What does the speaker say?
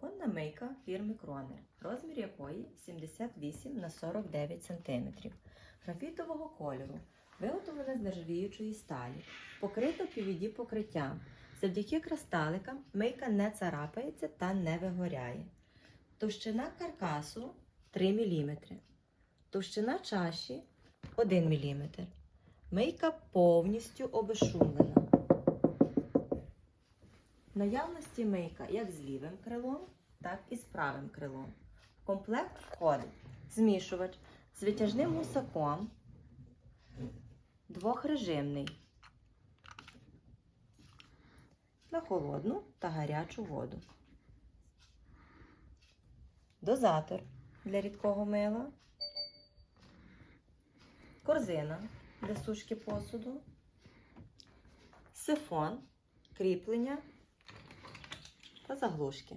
Силиконна мийка фірми Кронер, розмір якої 78 на 49 см, графітового кольору, виготовлена з нержавіючої сталі, покрита PVD покриттям. Завдяки кристаликам мийка не царапається та не вигоряє. Товщина каркасу 3 мм, товщина чаші 1 мм. Мийка повністю обезшумлена. Наявності мийка як з лівим крилом, так і з правим крилом. В комплект входить. Змішувач з витяжним гусаком, двохрежимний. На холодну та гарячу воду. Дозатор для рідкого мила, корзина для сушки посуду, сифон, кріплення та заглушки.